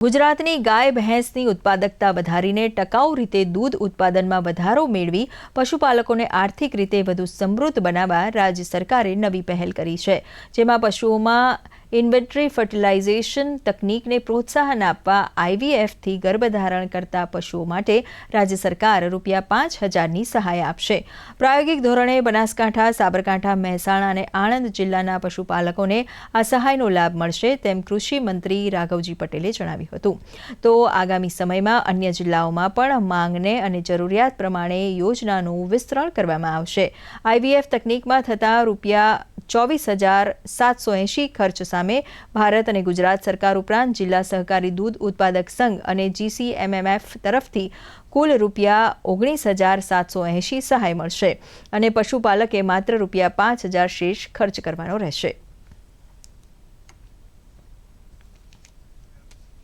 ગુજરાતની ગાય ભેંસની ઉત્પાદકતા વધારીને ટકાઉ રીતે દૂધ ઉત્પાદનમાં વધારો મેળવી પશુપાલકોને આર્થિક રીતે વધુ સમૃદ્ધ બનાવવા રાજ્ય સરકારે નવી પહેલ કરી છે. જેમાં પશુઓમાં ઇન્વેન્ટરી ફર્ટિલાઇઝેશન તકનીકને પ્રોત્સાહન આપવા આઈવીએફથી ગર્ભધારણ કરતા પશુઓ માટે રાજ્ય સરકાર રૂપિયા પાંચ હજારની સહાય આપશે. પ્રાયોગિક ધોરણે બનાસકાંઠા, સાબરકાંઠા, મહેસાણા અને આણંદ જિલ્લાના પશુપાલકોને આ સહાયનો લાભ મળશે તેમ કૃષિ મંત્રી રાઘવજી પટેલે જણાવ્યું હતું. તો આગામી સમયમાં અન્ય જિલ્લાઓમાં પણ માંગને અને જરૂરિયાત પ્રમાણે યોજનાનું વિસ્તરણ કરવામાં આવશે. આઈવીએફ તકનીકમાં થતા રૂપિયા ચોવીસ હજાર સાતસો એંશી ખર્ચ સામે ભારત અને ગુજરાત સરકાર ઉપરાંત જિલ્લા સહકારી દૂધ ઉત્પાદક સંઘ અને જીસીએમએમએફ તરફથી કુલ રૂપિયા ઓગણીસ હજાર સાતસો એંશી સહાય મળશે અને પશુપાલકે માત્ર રૂપિયા પાંચ હજાર શેષ ખર્ચ કરવાનો રહેશે.